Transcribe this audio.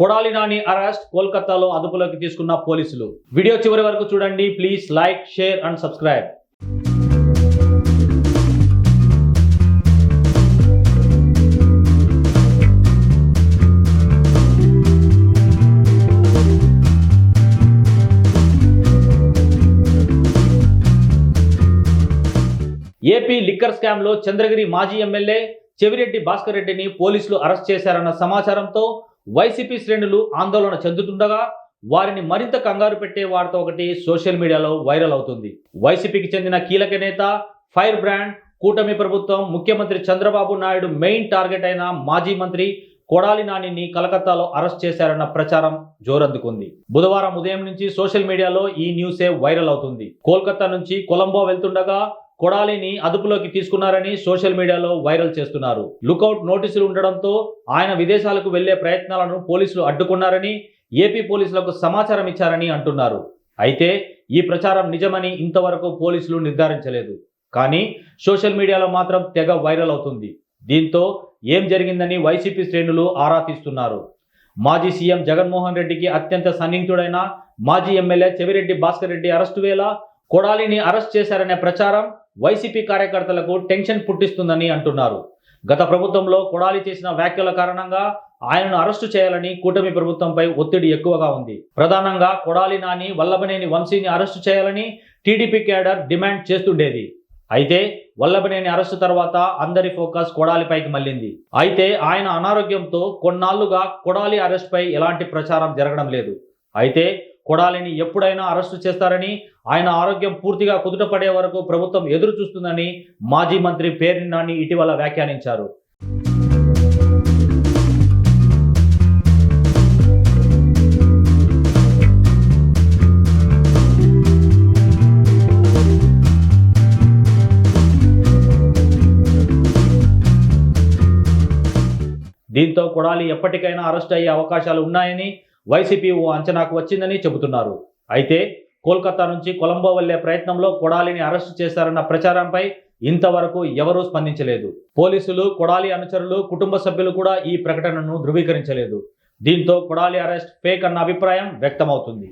Kodali Nani arrest కోల్కతాలో అదుపులోకి తీసుకున్న పోలీసులు. వీడియో చివరి వరకు చూడండి. Please like share and subscribe. AP liquor స్కామ్లో చంద్రగిరి మాజీ ఎమ్మెల్యే చెవిరెడ్డి భాస్కర్ రెడ్డిని పోలీసులు అరెస్ట్ చేశారన్న సమాచారంతో వైసీపీ శ్రేణులు ఆందోళన చెందుతుండగా వారిని మరింత కంగారు పెట్టే వార్త ఒకటి సోషల్ మీడియాలో వైరల్ అవుతుంది. వైసీపీకి చెందిన కీలక నేత ఫైర్ బ్రాండ్ కూటమి ప్రభుత్వం ముఖ్యమంత్రి చంద్రబాబు నాయుడు మెయిన్ టార్గెట్ అయిన మాజీ మంత్రి కొడాలి నానిని కలకత్తాలో అరెస్ట్ చేశారన్న ప్రచారం జోరందుకుంది. బుధవారం ఉదయం నుంచి సోషల్ మీడియాలో ఈ న్యూసే వైరల్ అవుతుంది. కోల్కతా నుంచి కొలంబో వెళ్తుండగా కొడాలిని అదుపులోకి తీసుకున్నారని సోషల్ మీడియాలో వైరల్ చేస్తున్నారు. లుకౌట్ నోటీసులు ఉండడంతో ఆయన విదేశాలకు వెళ్ళే ప్రయత్నాలను పోలీసులు అడ్డుకున్నారని ఏపీ పోలీసులకు సమాచారం ఇచ్చారని అంటున్నారు. అయితే ఈ ప్రచారం నిజమని ఇంతవరకు పోలీసులు నిర్ధారించలేదు. కానీ సోషల్ మీడియాలో మాత్రం తెగ వైరల్ అవుతుంది. దీంతో ఏం జరిగిందని వైసీపీ శ్రేణులు ఆరా తీస్తున్నారు. మాజీ సీఎం జగన్మోహన్ రెడ్డికి అత్యంత సన్నిహితుడైన మాజీ ఎమ్మెల్యే చెవిరెడ్డి భాస్కర్ రెడ్డి అరెస్టు వేళ కొడాలిని అరెస్ట్ చేశారనే ప్రచారం వైసీపీ కార్యకర్తలకు టెన్షన్ పుట్టిస్తుందని అంటున్నారు. గత ప్రభుత్వంలో కొడాలి చేసిన వ్యాఖ్యల కారణంగా ఆయనను అరెస్టు చేయాలని కూటమి ప్రభుత్వంపై ఒత్తిడి ఎక్కువగా ఉంది. ప్రధానంగా కొడాలి నాని వల్లభనేని వంశీని అరెస్టు చేయాలని టీడీపీ కేడర్ డిమాండ్ చేస్తుండేది. అయితే వల్లభనేని అరెస్టు తర్వాత అందరి ఫోకస్ కొడాలిపైకి మళ్ళింది. అయితే ఆయన అనారోగ్యంతో కొన్నాళ్ళుగా కొడాలి అరెస్ట్పై ఎలాంటి ప్రచారం జరగడం లేదు. అయితే కొడాలిని ఎప్పుడైనా అరెస్టు చేస్తారని ఆయన ఆరోగ్యం పూర్తిగా కుదుటపడే వరకు ప్రభుత్వం ఎదురు చూస్తుందని మాజీ మంత్రి పేర్ని నాని ఇటీవల వ్యాఖ్యానించారు. దీంతో కొడాలి ఎప్పటికైనా అరెస్ట్ అయ్యే అవకాశాలు ఉన్నాయని వైసీపీ ఓ అంచనాకు వచ్చిందని చెబుతున్నారు. అయితే కోల్కతా నుంచి కొలంబో వెళ్ళే ప్రయత్నంలో కొడాలిని అరెస్టు చేశారన్న ప్రచారంపై ఇంతవరకు ఎవరూ స్పందించలేదు. పోలీసులు కొడాలి అనుచరులు కుటుంబ సభ్యులు కూడా ఈ ప్రకటనను ధృవీకరించలేదు. దీంతో కొడాలి అరెస్ట్ ఫేక్ అన్న అభిప్రాయం వ్యక్తమవుతుంది.